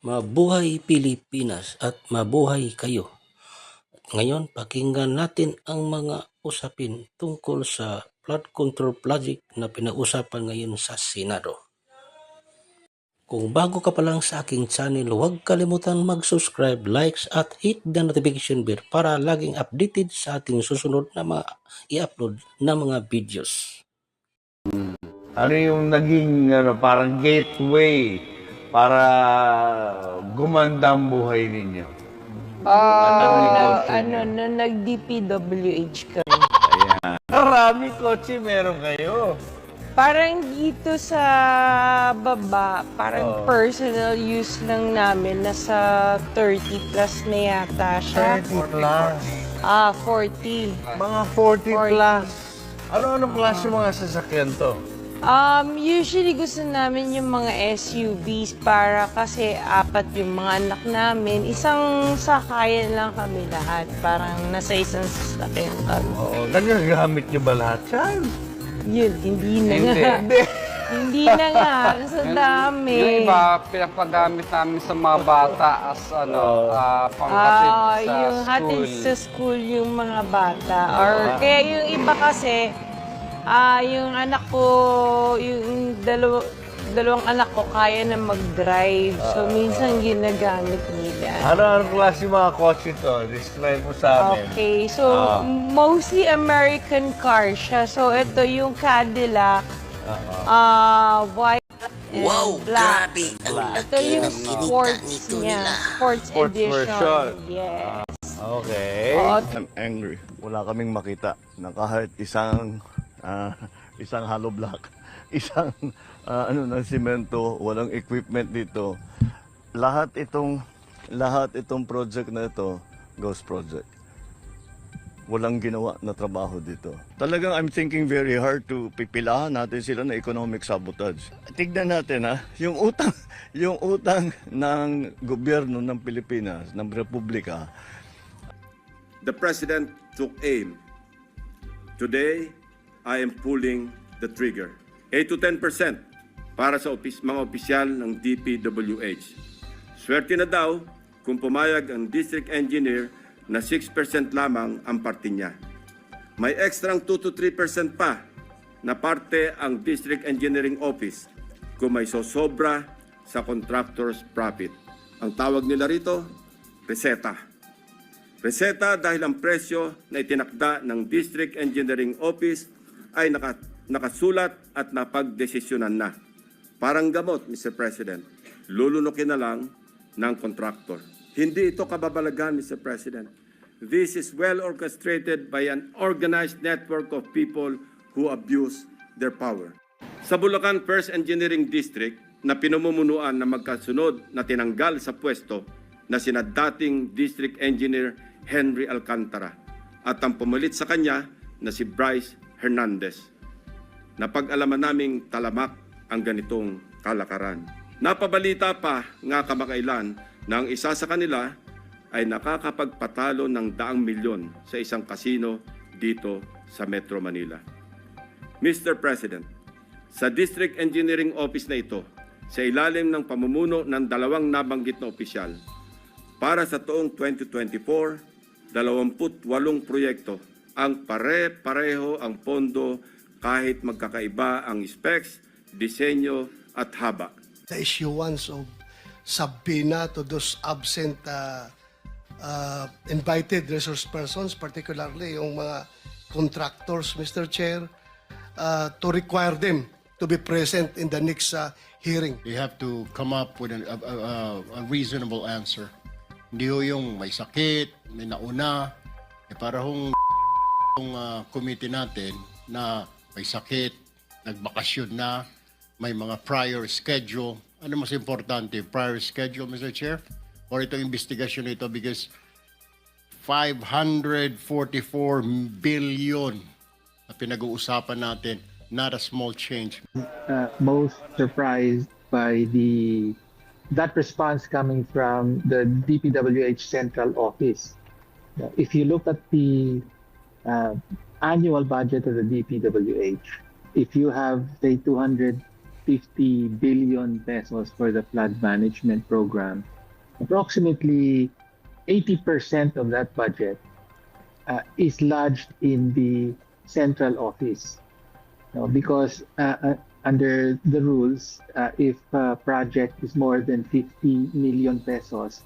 Mabuhay Pilipinas at mabuhay kayo. Ngayon, pakinggan natin ang mga usapin tungkol sa flood control project na pinag-usapan ngayon sa Senado. Kung bago ka pa lang sa aking channel, huwag kalimutan mag-subscribe, likes at hit the notification bell para laging updated sa ating susunod na mga i-upload na mga videos. Ano yung naging ano, parang gateway para gumanda ang buhay ninyo? Ah, Ano ano, nung nag-DPWH kami. Marami kotse meron kayo. Parang dito sa baba, parang Oo. personal use lang namin. Nasa 30 plus na yata siya. 30 plus. Ah, 40. Mga 40 40. plus. Ano-anong klase mga sasakyan to? Um, usually gusto namin yung mga SUVs para kasi apat yung mga anak namin. Isang sakayan lang kami lahat. Parang nasa isang sasakyan kami. Oo, nagagamit nyo ba lahat yan? Yun, hindi na nga. Hindi. hindi na nga. Sa dami. Yung iba, pinapagamit namin sa mga bata as ano, ah, panghatid Ah, sa yung school. hatid sa school yung mga bata. Or kaya yung iba kasi, ah, yung anak ko, yung dalaw dalawang anak ko kaya na mag-drive. So, minsan ginagamit nila. Ano-anong klase mga kotse to? Describe mo sa amin. Okay, so Ah. mostly American car siya. So, ito yung Cadillac, ah, white and Wow, black. grabe! Ang Ito laki yung ng kinita sports nito niya. nila. Sports, Sports edition. version. Yes. Okay. Oo, I'm angry. Wala kaming makita na kahit isang ah, isang hollow block, isang ah, ano ng simento, walang equipment dito. Lahat itong lahat itong project na ito, ghost project. Walang ginawa na trabaho dito. Talagang I'm thinking very hard to pipilahan natin sila na economic sabotage. Tignan natin ha, yung utang, yung utang ng gobyerno ng Pilipinas, ng Republika, the president took aim. Today, I am pulling the trigger. 8 to 10% para sa opis, mga opisyal ng DPWH. Swerte na daw kung pumayag ang district engineer na 6% lamang ang parte niya. May ekstrang 2 to 3% pa na parte ang district engineering office kung may sosobra sa contractor's profit. Ang tawag nila rito, reseta. Reseta dahil ang presyo na itinakda ng District Engineering Office ay naka, nakasulat at napagdesisyonan na. Parang gamot, Mr. President, lulunukin na lang ng contractor. Hindi ito kababalagan, Mr. President. This is well orchestrated by an organized network of people who abuse their power. Sa Bulacan First Engineering District na pinamumunuan na magkasunod na tinanggal sa pwesto na sina dating District Engineer Henry Alcantara at ang pumalit sa kanya na si Bryce Hernandez. Napag-alaman naming talamak ang ganitong kalakaran. Napabalita pa nga kamakailan na ang isa sa kanila ay nakakapagpatalo ng daang milyon sa isang kasino dito sa Metro Manila. Mr. President, sa District Engineering Office na ito, sa ilalim ng pamumuno ng dalawang nabanggit na opisyal, para sa taong 2024, 28 proyekto ang pare-pareho ang pondo kahit magkakaiba ang specs, disenyo at haba. the issuance of subpoena to those absent uh, uh, invited resource persons, particularly yung mga contractors, Mr. Chair, uh, to require them to be present in the next uh, hearing. They have to come up with an- a, a, a- a reasonable answer. Hindi ho yung may sakit, may nauna. Eh para hong yung uh, committee natin na may sakit, nagbakasyon na, may mga prior schedule. Ano mas importante, prior schedule, Mr. Chair? Or itong investigasyon nito because 544 billion na pinag-uusapan natin, not a small change. uh, most surprised by the that response coming from the DPWH central office. If you look at the uh, annual budget of the DPWH, if you have say 200 50 billion pesos for the flood management program, approximately 80% of that budget uh, is lodged in the central office. No, because uh, uh, under the rules, uh, if a project is more than 50 million pesos,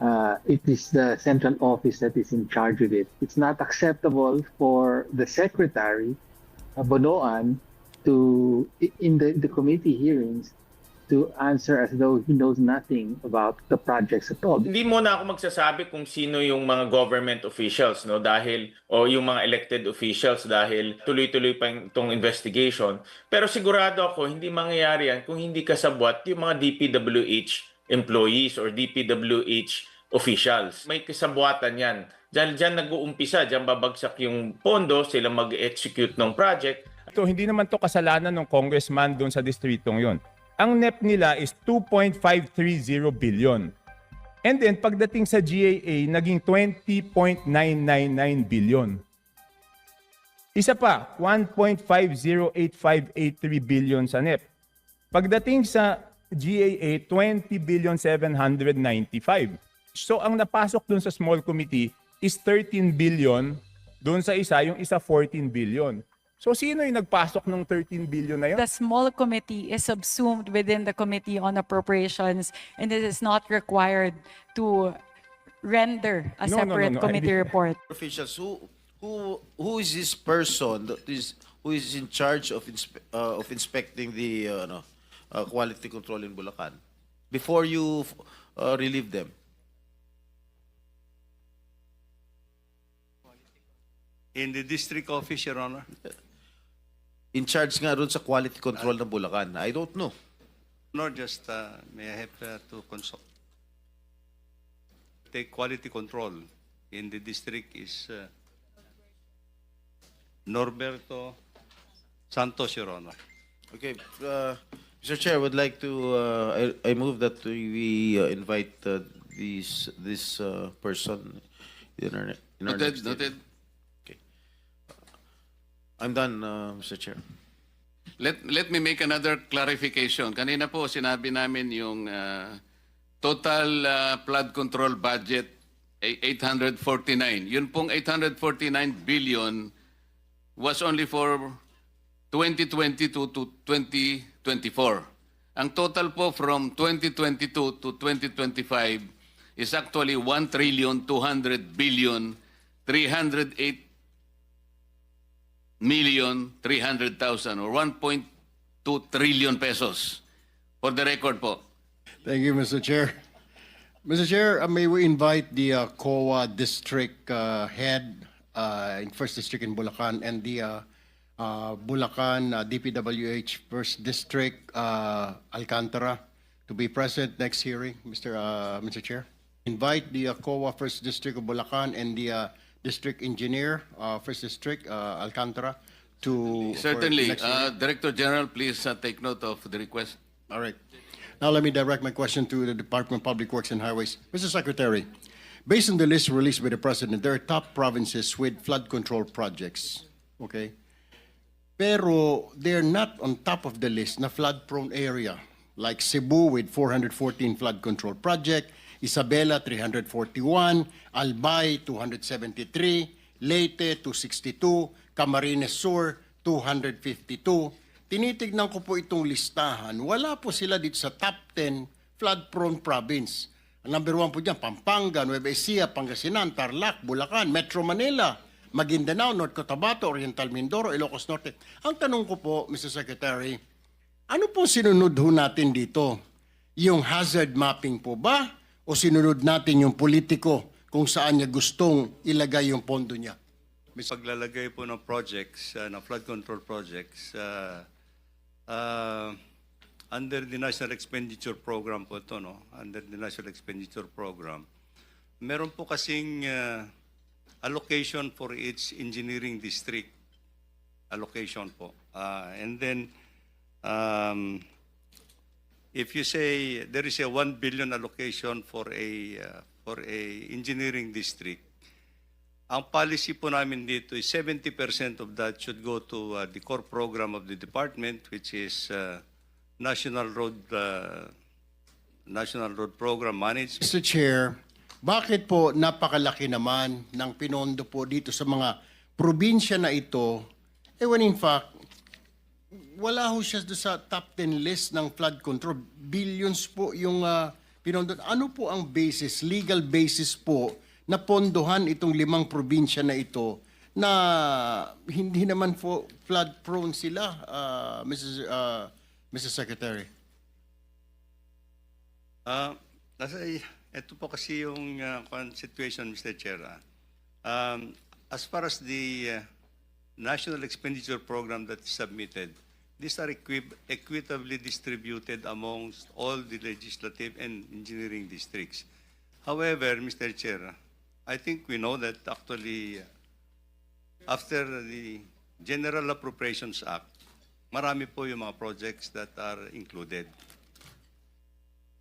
uh, it is the central office that is in charge of it. It's not acceptable for the secretary, uh, Bonoan, to in the, the committee hearings to answer as though he knows nothing about the projects at all. Hindi muna ako magsasabi kung sino yung mga government officials no dahil o yung mga elected officials dahil tuloy-tuloy pa itong investigation. Pero sigurado ako hindi mangyayari yan kung hindi kasabwat yung mga DPWH employees or DPWH officials. May kasabwatan yan. Diyan, diyan nag-uumpisa, diyan babagsak yung pondo, sila mag-execute ng project. Ito, hindi naman to kasalanan ng congressman doon sa distritong yon. Ang NEP nila is 2.530 billion. And then, pagdating sa GAA, naging 20.999 billion. Isa pa, 1.508583 billion sa NEP. Pagdating sa GAA, 20 billion 795. So ang napasok dun sa small committee is 13 billion, dun sa isa, yung isa 14 billion. So sino yung nagpasok ng 13 billion na yun? The small committee is subsumed within the Committee on Appropriations and it is not required to render a No, no, no, separate no, I committee report. Officials, who, who, who is this person that is, who is in charge of, inspe- uh, of inspecting the, uh, ano, uh, quality control in Bulacan? Before you uh, relieve them? In the district office, Your Honor. In charge nga ron sa quality control ng Bulacan? I don't know. Nor just, uh, may I have uh, to consult. Take quality control in the district is uh, Norberto Santos, Your Honor. Okay, uh, Mr. Chair, would like to, uh, I, I move that we uh, invite uh, these, this uh, person in our, in our next hearing. Okay. I'm done, uh, Mr. Chair. Let, let me make another clarification. Kanina po sinabi namin yung uh, total uh, flood control budget ay 849. Yun pong 849 billion was only for 2022 to 2024. Ang total po from 2022 to 2025 is actually 1 trillion 200 billion 308 million 300,000 or 1.2 trillion pesos. For the record po. Thank you, Mr. Chair. Mr. Chair, uh, may we invite the uh, COA district uh, head uh, in First District in Bulacan and the uh, uh, Bulacan uh, DPWH First District uh, Alcantara to be present next hearing, Mr. Uh, Mr. Chair. Invite the uh, COA First District of Bulacan and the uh, District Engineer uh, First District uh, Alcantara to for Certainly. hearing. Uh, Director General, please uh, take note of the request. All right. Now let me direct my question to the Department of Public Works and Highways. Mr. Secretary, based on the list released by the President, there are top provinces with flood control projects. Okay? Pero they're not on top of the list na flood-prone area. Like Cebu with 414 flood control project, Isabela 341, Albay 273, Leyte 262, Camarines Sur 252. Tinitignan ko po itong listahan. Wala po sila dito sa top 10 flood-prone province. Ang number one po dyan, Pampanga, Nueva Ecija, Pangasinan, Tarlac, Bulacan, Metro Manila, Maguindanao, North Cotabato, Oriental Mindoro, Ilocos Norte. Ang tanong ko po, Mr. Secretary, ano po sinunod ho natin dito? Yung hazard mapping po ba? O sinunod natin yung politiko kung saan niya gustong ilagay yung pondo niya? Paglalagay po ng projects, uh, ng flood control projects, uh, uh, under the National Expenditure Program po ito, no? Under the National Expenditure Program. Meron po kasing uh, allocation for each engineering district. Allocation po. Uh, and then, um, if you say there is a 1 billion allocation for a uh, for a engineering district, ang policy po namin dito is 70% of that should go to uh, the core program of the department, which is uh, National Road uh, National Road Program managed Mr. Chair, bakit po napakalaki naman ng pinondo po dito sa mga probinsya na ito, eh when in fact, wala ho siya sa top 10 list ng flood control. Billions po yung ah, pinondo. Ano po ang basis, legal basis po, na pondohan itong limang probinsya na ito na hindi naman po flood prone sila, ah, Mrs. ah, Mr. Secretary? Ah, nasa ito po kasi yung uh, situation Mr. Chair. ah. Um, as far as the uh, national expenditure program that is submitted, these are equi- equitably distributed amongst all the legislative and engineering districts. However, Mr. Chair, I think we know that actually uh, after the General Appropriations Act, marami po yung mga projects that are included.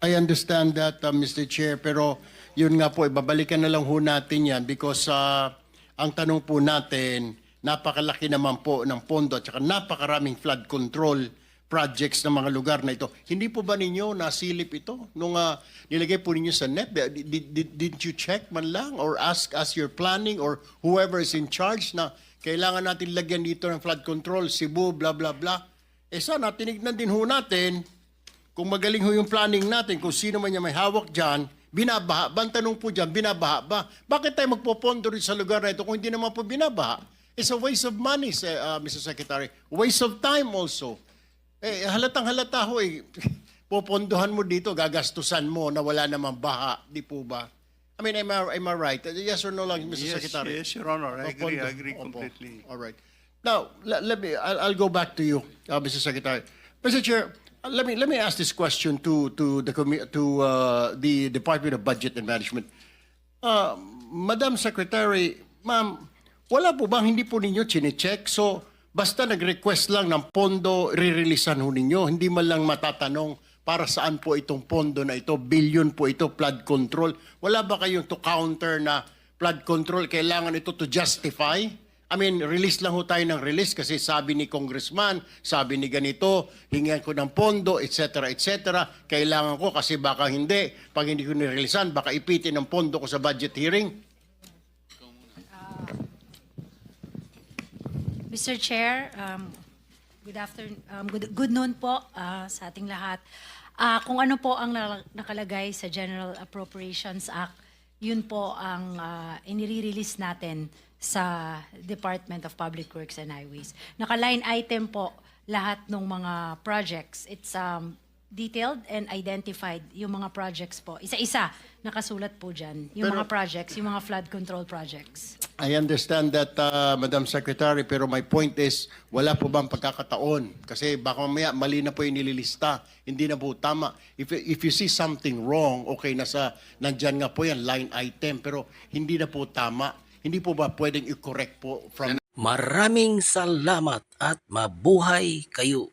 I understand that, uh, Mr. Chair, pero yun nga po, ibabalikan na lang ho natin yan because uh, ang tanong po natin, napakalaki naman po ng pondo at saka napakaraming flood control projects ng mga lugar na ito. Hindi po ba ninyo nasilip ito nung uh, nilagay po ninyo sa NEP? Did, did, didn't you check man lang or ask as you're planning or whoever is in charge na kailangan natin lagyan dito ng flood control, Cebu, blah, blah, blah. Eh sana, tinignan din ho natin kung magaling ho yung planning natin, kung sino man niya may hawak dyan, binabaha ba? Ang tanong po dyan, binabaha ba? Bakit tayo magpopondo rin sa lugar na ito kung hindi naman po binabaha? It's a waste of money, uh, Mr. Secretary. Waste of time also. Eh, halatang halata ho eh. Popondohan mo dito, gagastusan mo na wala namang baha. Di po ba? I mean, am I, am I right? Yes or no lang, Mr. Yes, Secretary? yes, Your Honor. I agree. I agree Opo. completely. All right. Now, let, let me, I'll, I'll go back to you, uh, Mr. Secretary. Mr. Chair, let me, let me ask this question to, to the, to uh, the Department of Budget and Management. Uh, Madam Secretary, ma'am, wala po bang hindi po ninyo chinecheck? So, basta nag-request lang ng pondo, ririlisan ho ninyo. Hindi man lang matatanong para saan po itong pondo na ito, billion po ito, flood control. Wala ba kayong to counter na flood control, kailangan ito to justify? I mean, release lang ho tayo ng release kasi sabi ni congressman, sabi ni ganito, hingan ko ng pondo, etc., etc. Kailangan ko kasi baka hindi. Pag hindi ko nireleasan, baka ipitin ng pondo ko sa budget hearing. Mr. Chair, um, good afternoon, um, good, good noon po ah, sa ating lahat. Ah, kung ano po ang nakalagay sa General Appropriations Act, yun po ang uh, inire-release natin sa Department of Public Works and Highways. Naka-line item po lahat ng mga projects. It's um, detailed and identified yung mga projects po. Isa-isa, nakasulat po dyan. Yung Pero- mga projects, yung mga flood control projects. I understand that, uh, Madam Secretary, pero my point is, wala po bang pagkakataon? Kasi baka mamaya mali na po yung nililista. Hindi na po tama. If, if you see something wrong, okay, nasa, nandyan nga po yan, line item, pero hindi na po tama. Hindi po ba pwedeng i-correct po from Maraming salamat at mabuhay kayo.